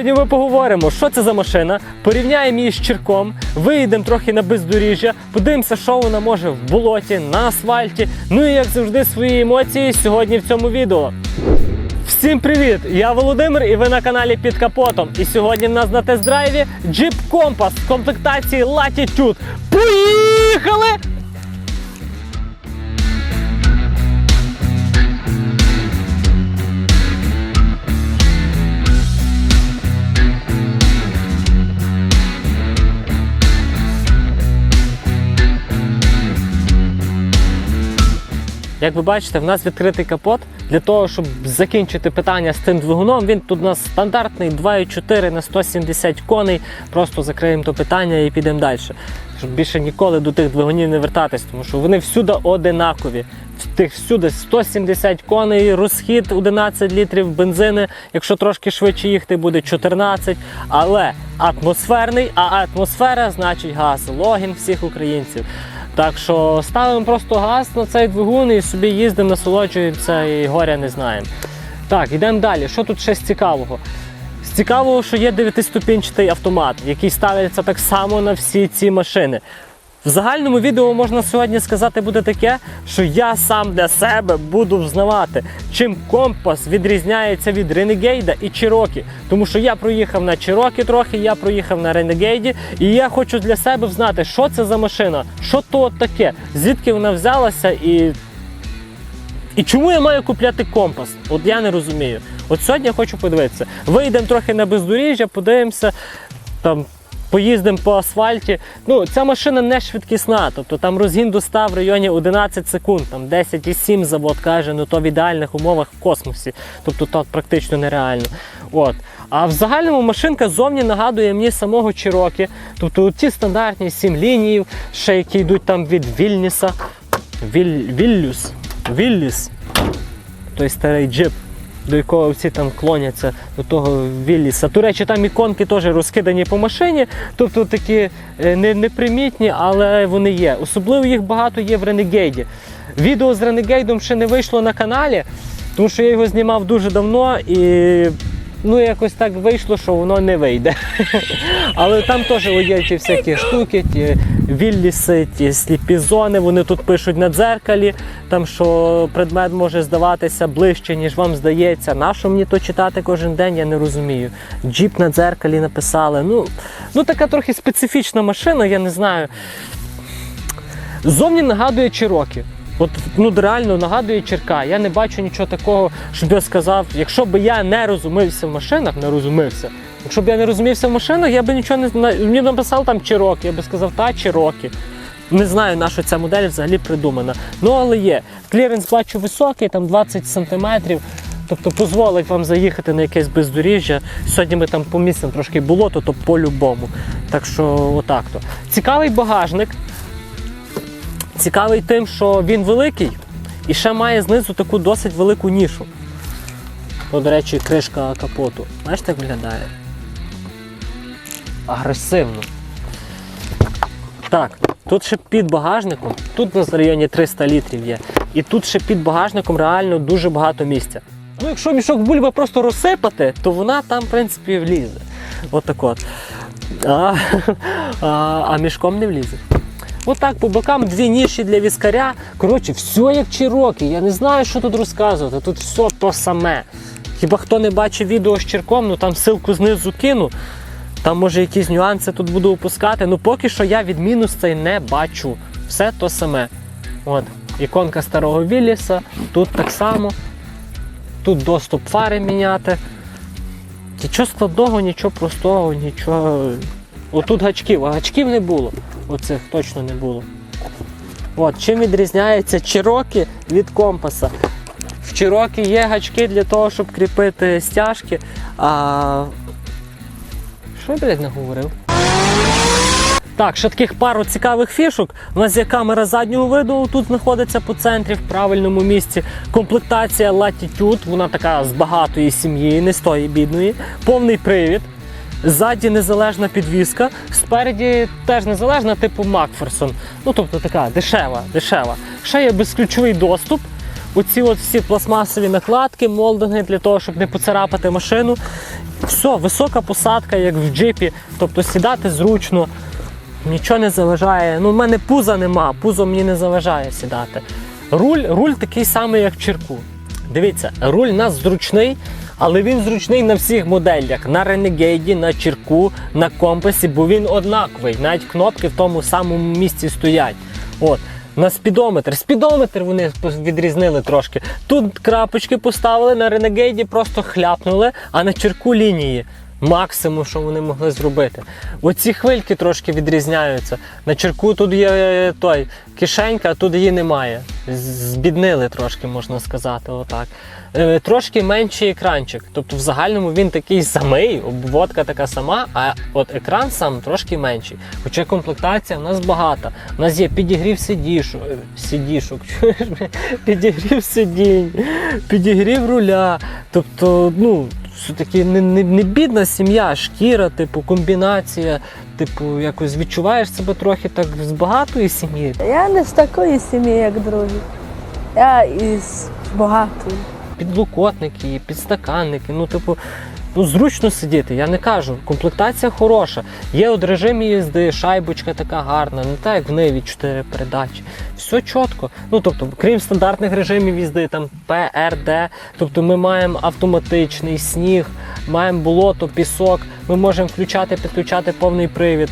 Сьогодні ми поговоримо, що це за машина, порівняємо її з черком, виїдемо трохи на бездоріжжя, подивимося, що вона може в болоті, на асфальті. Ну і як завжди, свої емоції сьогодні в цьому відео. Всім привіт! Я Володимир і ви на каналі Під Капотом. І сьогодні в нас на тест-драйві Jeep Compass в комплектації Latitude. Поїхали! Як ви бачите, в нас відкритий капот. Для того, щоб закінчити питання з цим двигуном, він тут у нас стандартний 2,4 на 170 коней. Просто закриємо то питання і підемо далі. Щоб більше ніколи до тих двигунів не вертатись, тому що вони всюди одинакові. В тих всюди 170 коней, розхід 11 літрів бензини. Якщо трошки швидше їхати, буде 14. Але атмосферний, а атмосфера значить газ. Логін всіх українців. Так що ставимо просто газ на цей двигун і собі їздимо, насолоджуємося і горя не знаємо. Так, йдемо далі. Що тут ще з цікавого? З цікавого, що є 9-ступінчатий автомат, який ставиться так само на всі ці машини. В загальному відео можна сьогодні сказати буде таке, що я сам для себе буду взнавати, чим компас відрізняється від Renegade і Cherokee. Тому що я проїхав на Cherokee трохи, я проїхав на Renegade, і я хочу для себе взнати, що це за машина, що то таке, звідки вона взялася і. І чому я маю купляти компас? От я не розумію. От сьогодні я хочу подивитися. Вийдемо трохи на бездоріжжя, подивимося там. Поїздимо по асфальті. Ну, ця машина не швидкісна, тобто там розгін до 100 в районі 11 секунд, там 10,7 завод каже, ну то в ідеальних умовах в космосі. Тобто то практично нереально. От. А в загальному машинка зовні нагадує мені самого Чирокі. Тобто ті стандартні 7 ліній, ще які йдуть там від Вільніса. Віль... Віллюс. Вілліс. Той старий джип до якого всі там клоняться до того Вілліса. До речі, там іконки теж розкидані по машині, тобто такі е, непримітні, але вони є. Особливо їх багато є в Ренегейді. Відео з Ренегейдом ще не вийшло на каналі, тому що я його знімав дуже давно і. Ну, якось так вийшло, що воно не вийде. Але там теж є ті всякі штуки, ті вілліси, ті сліпі зони, вони тут пишуть на дзеркалі, там що предмет може здаватися ближче, ніж вам здається. Нащо мені то читати кожен день, я не розумію. Джіп на дзеркалі написали. Ну, ну така трохи специфічна машина, я не знаю. Зовні нагадує Чирокі. От ну реально нагадує черка. Я не бачу нічого такого, щоб я сказав, якщо б я не розумився в машинах, не розумився. Якщо б я не розумівся в машинах, я б нічого не. Мені б написав там Чирокі, я би сказав, та Чирокі. Не знаю, на що ця модель взагалі придумана. Ну, але є. Кліренс бачу високий, там 20 сантиметрів. Тобто дозволить вам заїхати на якесь бездоріжжя. Сьогодні ми там по місцям трошки болото, то по-любому. Так що отак то. Цікавий багажник. Цікавий тим, що він великий і ще має знизу таку досить велику нішу. О, до речі, кришка капоту. Бачите, як виглядає? Агресивно. Так, тут ще під багажником, тут у нас в районі 300 літрів є. І тут ще під багажником реально дуже багато місця. Ну, якщо мішок бульби просто розсипати, то вона там, в принципі, влізе. От так от. А, а, а мішком не влізе. Отак по бокам дві ніші для віскаря. Коротше, все як чироки. Я не знаю, що тут розказувати. Тут все то саме. Хіба хто не бачив відео з черком, ну там ссылку знизу кину. Там може якісь нюанси тут буду опускати. Ну поки що я відмінностей не бачу. Все то саме. От, іконка старого Вілліса, тут так само. Тут доступ фари міняти. Нічого складного, нічого простого, нічого. Отут гачків, а гачків не було. Оцих точно не було. От, чим відрізняється Чирокі від компаса? В Чирокі є гачки для того, щоб кріпити стяжки, а. Що я, блядь, не говорив? Так, ще таких пару цікавих фішок. У нас є камера заднього виду, тут знаходиться по центрі в правильному місці. Комплектація Latitude, вона така з багатої сім'ї, не з тої бідної. Повний привід. Ззаді незалежна підвіска, спереді теж незалежна, типу Макферсон. Ну тобто така дешева, дешева. Ще є безключовий доступ. Оці от всі пластмасові накладки, молдинги для того, щоб не поцарапати машину. Все, висока посадка, як в джипі, тобто сідати зручно, нічого не заважає. Ну, в мене пуза нема, пузо мені не заважає сідати. Руль, руль такий самий, як в черку. Дивіться, руль у нас зручний, але він зручний на всіх моделях. На Renegade, на черку, на компасі, бо він однаковий. Навіть кнопки в тому самому місці стоять. От. На спідометр. Спідометр вони відрізнили трошки. Тут крапочки поставили, на Renegade просто хляпнули, а на черку лінії. Максимум, що вони могли зробити. Оці хвильки трошки відрізняються. На черку тут є е, той кишенька, а тут її немає. Збіднили трошки, можна сказати. Отак. Е, Трошки менший екранчик. Тобто в загальному він такий самий, обводка така сама, а от екран сам трошки менший. Хоча комплектація в нас багата. У нас є підігрів сидішок, е, сидішок, підігрів сидінь, підігрів руля. Тобто, ну, все-таки не, не, не бідна сім'я, шкіра, типу, комбінація. Типу, якось відчуваєш себе трохи так з багатої сім'ї. Я не з такої сім'ї, як другі. Я із багатої. підлокотники, підстаканники. Ну, типу, ну зручно сидіти, я не кажу. Комплектація хороша. Є от режим їзди, шайбочка така гарна, не так як в Ниві 4 передачі. Все чітко. Ну тобто, крім стандартних режимів їзди, там ПРД, тобто ми маємо автоматичний сніг, маємо болото, пісок, ми можемо включати, підключати повний привід.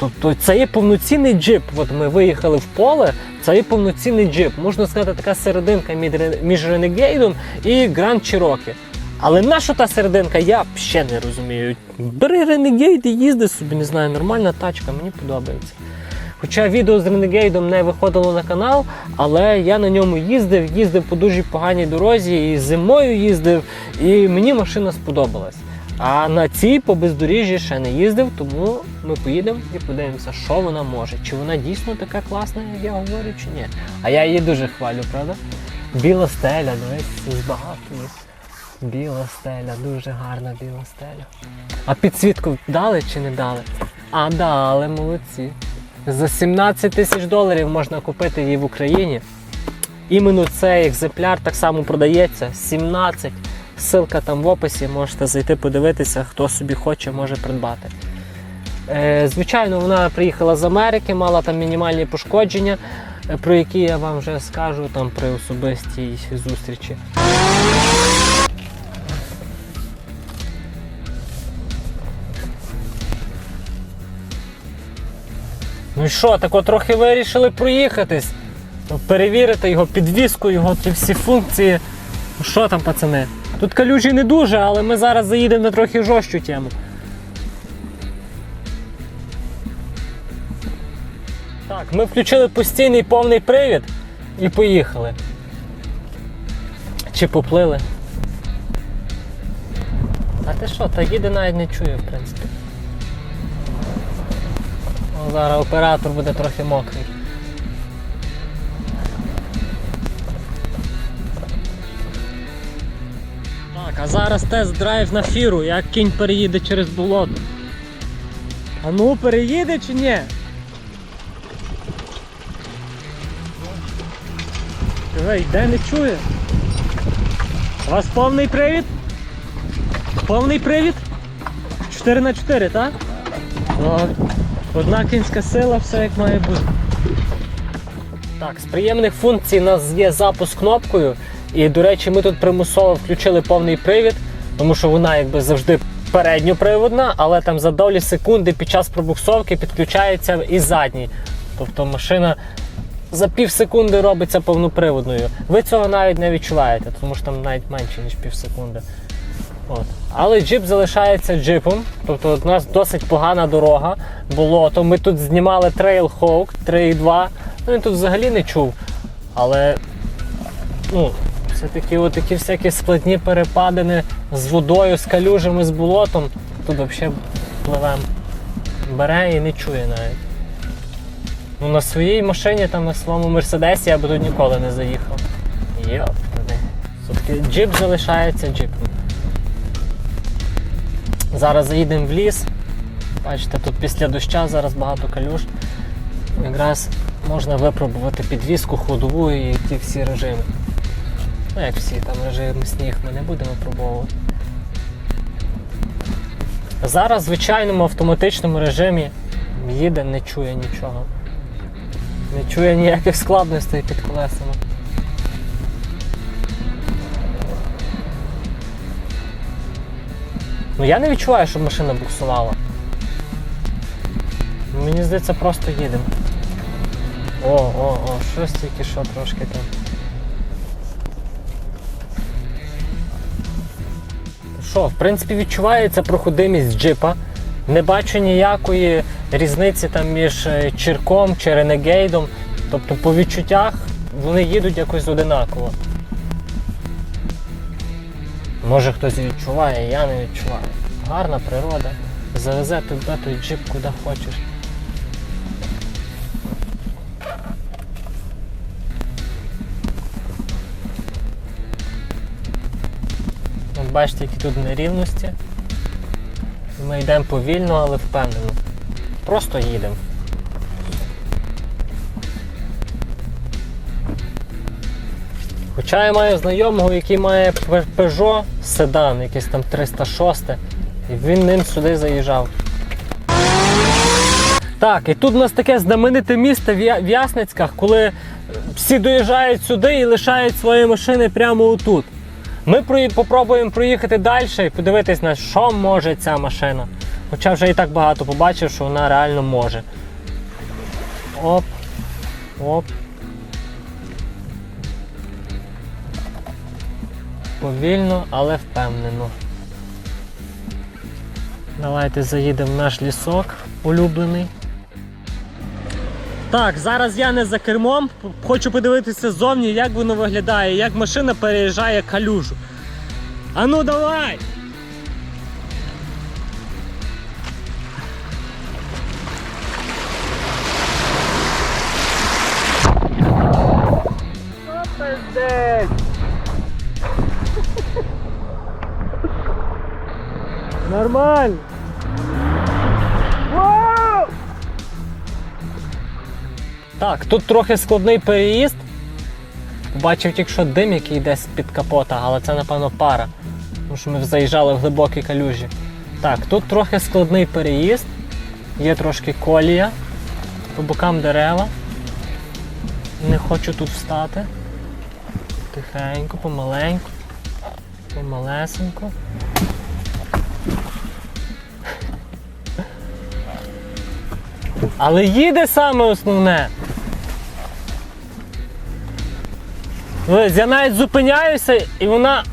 Тобто це є повноцінний джип. От ми виїхали в поле, це є повноцінний джип. Можна сказати, така серединка між Ре- між Renegade і Grand Cherokee. Але наша та серединка, я ще не розумію. Бери Renegade і їзди собі, не знаю, нормальна тачка, мені подобається. Хоча відео з Renegade не виходило на канал, але я на ньому їздив, їздив по дуже поганій дорозі, і зимою їздив, і мені машина сподобалась. А на цій по бездоріжжі ще не їздив, тому ми поїдемо і подивимося, що вона може. Чи вона дійсно така класна, як я говорю, чи ні. А я її дуже хвалю, правда? Біла стеля, дивись, з багатою. Біла стеля, дуже гарна біла стеля. А підсвітку дали чи не дали? А дали, молодці. За 17 тисяч доларів можна купити її в Україні. Іменно цей екземпляр так само продається. 17. Ссылка там в описі, можете зайти подивитися, хто собі хоче, може придбати. Е, звичайно, вона приїхала з Америки, мала там мінімальні пошкодження, е, про які я вам вже скажу там при особистій зустрічі. Ну і що, так от трохи вирішили проїхатись. Перевірити його, підвіску, його ті всі функції. Ну що там, пацани? Тут калюжі не дуже, але ми зараз заїдемо на трохи жорстчу тему. Так, ми включили постійний повний привід і поїхали. Чи поплили? А ти що, та їде навіть не чує, в принципі. О, зараз оператор буде трохи мокрий. Так, а зараз тест-драйв на фіру, як кінь переїде через болото. А ну переїде чи ні? Диви, йде не чує. У вас повний привід? Повний привід? 4 на 4, так? Так. Одна кінська сила, все як має бути. Так, з приємних функцій у нас є запуск кнопкою. І, до речі, ми тут примусово включили повний привід, тому що вона якби завжди передньоприводна, але там за долі секунди під час пробуксовки підключається і задній. Тобто машина за пів секунди робиться повноприводною. Ви цього навіть не відчуваєте, тому що там навіть менше, ніж пів секунди. От. Але джип залишається джипом. Тобто у нас досить погана дорога. Було, то ми тут знімали Trailhawk 3.2. Ну він тут взагалі не чув. Але ну, все-таки от такі всякі складні перепадини з водою, з калюжами, з болотом. Тут взагалі пливем. Бере і не чує навіть. Ну, на своїй машині, там на своєму мерседесі я би тут ніколи не заїхав. Йоптане. Все-таки джип залишається джипом. Зараз заїдемо в ліс. Бачите, тут після доща зараз багато калюж. Якраз можна випробувати підвіску, ходову і ті всі режими. Ну як всі, там режим сніг ми не будемо пробовувати. Зараз в звичайному автоматичному режимі їде, не чує нічого. Не чує ніяких складностей під колесами. Ну я не відчуваю, щоб машина буксувала. Мені здається, просто їдемо. О, о, о, щось тільки що трошки там. Що, в принципі, відчувається проходимість джипа. Не бачу ніякої різниці там між е, Чирком чи Ренегейдом. Тобто по відчуттях вони їдуть якось одинаково. Може хтось відчуває, я не відчуваю. Гарна природа. Завезе тебе той джип куди хочеш. От бачите, які тут нерівності. Ми йдемо повільно, але впевнено. Просто їдемо. Хоча маю знайомого, який має Peugeot седан, якийсь там 306, і він ним сюди заїжджав. Так, і тут у нас таке знамените місто в Ясницьках, коли всі доїжджають сюди і лишають свої машини прямо отут. Ми попробуємо проїхати далі і подивитись на що може ця машина. Хоча вже і так багато побачив, що вона реально може. Оп. Оп. Повільно, але впевнено. Давайте заїдемо в наш лісок улюблений. Так, зараз я не за кермом. Хочу подивитися ззовні, як воно виглядає, як машина переїжджає калюжу. А ну давай! Нормально. Так, тут трохи складний переїзд. Побачив тільки що дим, який йде з-під капота, але це, напевно, пара. Тому що ми заїжджали в глибокі калюжі. Так, тут трохи складний переїзд. Є трошки колія. По бокам дерева. Не хочу тут встати. Тихенько, помаленьку. Помалесенько. Але їде саме основне. Я навіть зупиняюся і вона.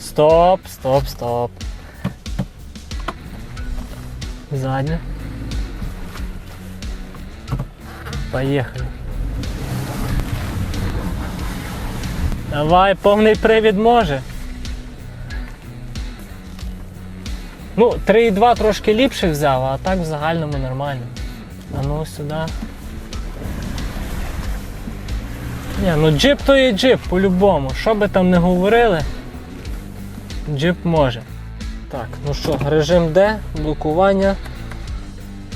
Стоп, стоп, стоп. Задня. Поїхали. Давай, повний привід може. Ну, 3,2 трошки ліпше взяв, а так в загальному нормально. А ну сюди. Ні, ну джип то є джип, по-любому. Що би там не говорили, джип може. Так, ну що, режим D, блокування.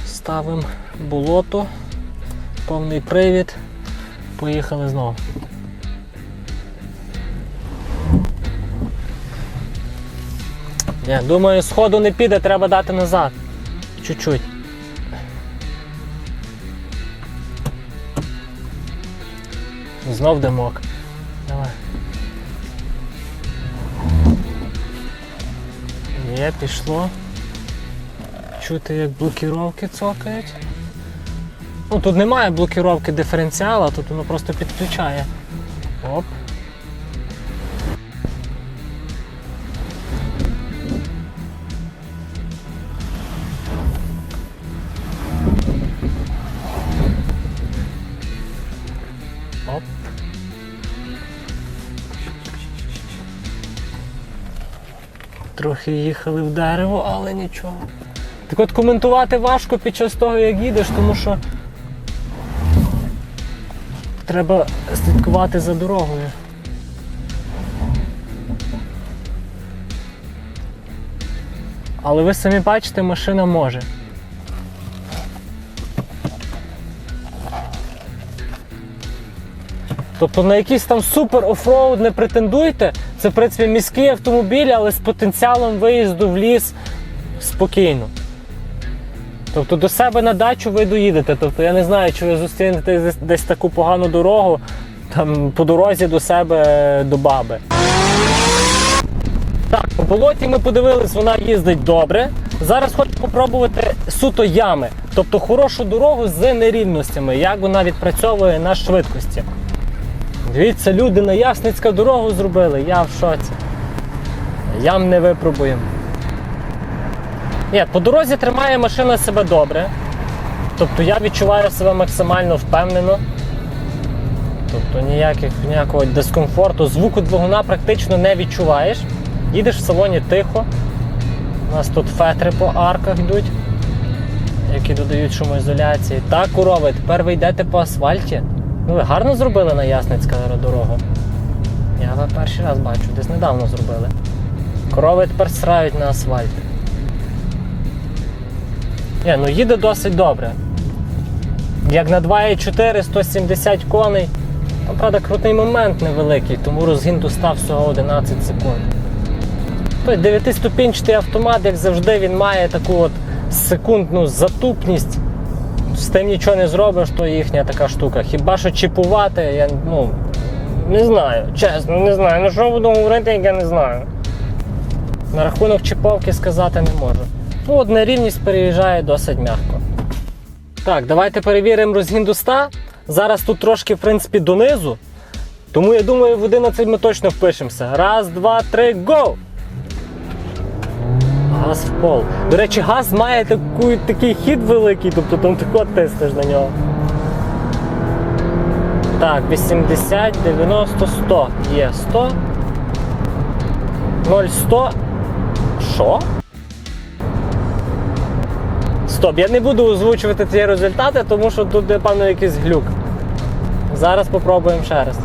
Ставимо болото, повний привід. Поїхали знову. Ні, думаю, сходу не піде, треба дати назад. Чуть-чуть. Знов димок. Давай. Є, пішло. Чути, як блокіровки цокають. Ну, тут немає блокіровки диференціала, тут воно просто підключає. Трохи їхали в дерево, але нічого. Так от коментувати важко під час того, як їдеш, тому що треба слідкувати за дорогою. Але ви самі бачите, машина може. Тобто на якийсь там супер офроуд не претендуйте. Це, в принципі, міський автомобіль, але з потенціалом виїзду в ліс спокійно. Тобто до себе на дачу ви доїдете. Тобто я не знаю, чи ви зустрінете десь, таку погану дорогу там, по дорозі до себе до баби. Так, по болоті ми подивились, вона їздить добре. Зараз хочу попробувати суто ями, тобто хорошу дорогу з нерівностями, як вона відпрацьовує на швидкості. Дивіться, люди на Ясницька дорогу зробили, я в шоці. Ям не випробуємо. Ні, по дорозі тримає машина себе добре. Тобто я відчуваю себе максимально впевнено. Тобто ніяких, ніякого дискомфорту, звуку двигуна практично не відчуваєш. Їдеш в салоні тихо. У нас тут фетри по арках йдуть, які додають шумоізоляції. Так, корови, тепер ви йдете по асфальті. Ну, ви гарно зробили на Ясницька дорогу. Я перший раз бачу, десь недавно зробили. Корови тепер срають на асфальт. Ні, ну їде досить добре. Як на 2,4 170 коней. Там, правда, крутий момент невеликий, тому розгін достав всього 11 секунд. Той 9-ступінчатий автомат, як завжди, він має таку от секундну затупність. З тим нічого не зробиш, то їхня така штука. Хіба що чіпувати, я ну, не знаю, чесно, не знаю. Ну що буду говорити, як я не знаю. На рахунок чіповки сказати не можу. Ну, от нерівність переїжджає досить м'яко. Так, давайте перевіримо розгін до 100. Зараз тут трошки, в принципі, донизу. Тому я думаю, в 11 ми точно впишемося. Раз, два, три, го! Газ в пол. До речі, газ має таку, такий хід великий, тобто там тако тиснеш на нього. Так, 80, 90, 100. Є 100. 0, 100. Що? Стоп, я не буду озвучувати ці результати, тому що тут, напевно, якийсь глюк. Зараз попробуємо ще раз.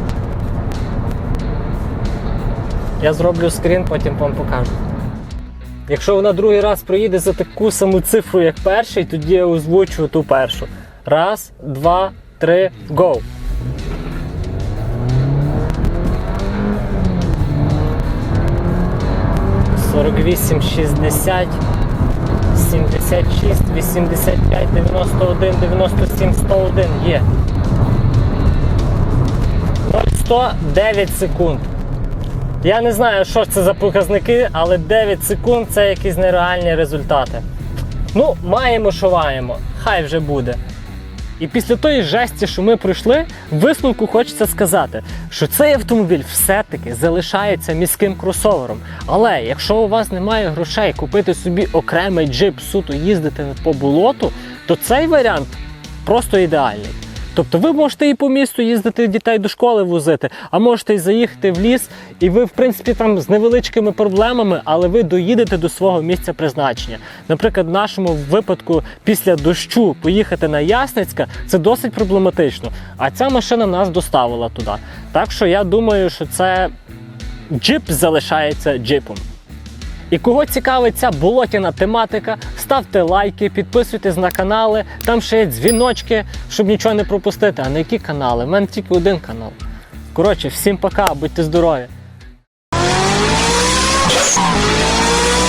Я зроблю скрін, потім вам покажу. Якщо вона другий раз проїде за таку саму цифру, як перший, тоді я озвучу ту першу. Раз, два, три, go! Сорок вісім, шістдесят. 76, 85, 91, 97, 101 є. 100 9 секунд. Я не знаю, що ж це за показники, але 9 секунд це якісь нереальні результати. Ну, маємо, що маємо. Хай вже буде. І після тої жесті, що ми пройшли, висновку хочеться сказати, що цей автомобіль все-таки залишається міським кросовером. Але якщо у вас немає грошей купити собі окремий джип, суто їздити по болоту, то цей варіант просто ідеальний. Тобто ви можете і по місту їздити дітей до школи возити, а можете і заїхати в ліс, і ви, в принципі, там з невеличкими проблемами, але ви доїдете до свого місця призначення. Наприклад, в нашому випадку після дощу поїхати на Ясницька це досить проблематично. А ця машина нас доставила туди. Так що я думаю, що це джип залишається джипом. І кого цікавить ця болотяна тематика, ставте лайки, підписуйтесь на канали, там ще є дзвіночки, щоб нічого не пропустити. А на які канали? У мене тільки один канал. Коротше, всім пока, будьте здорові!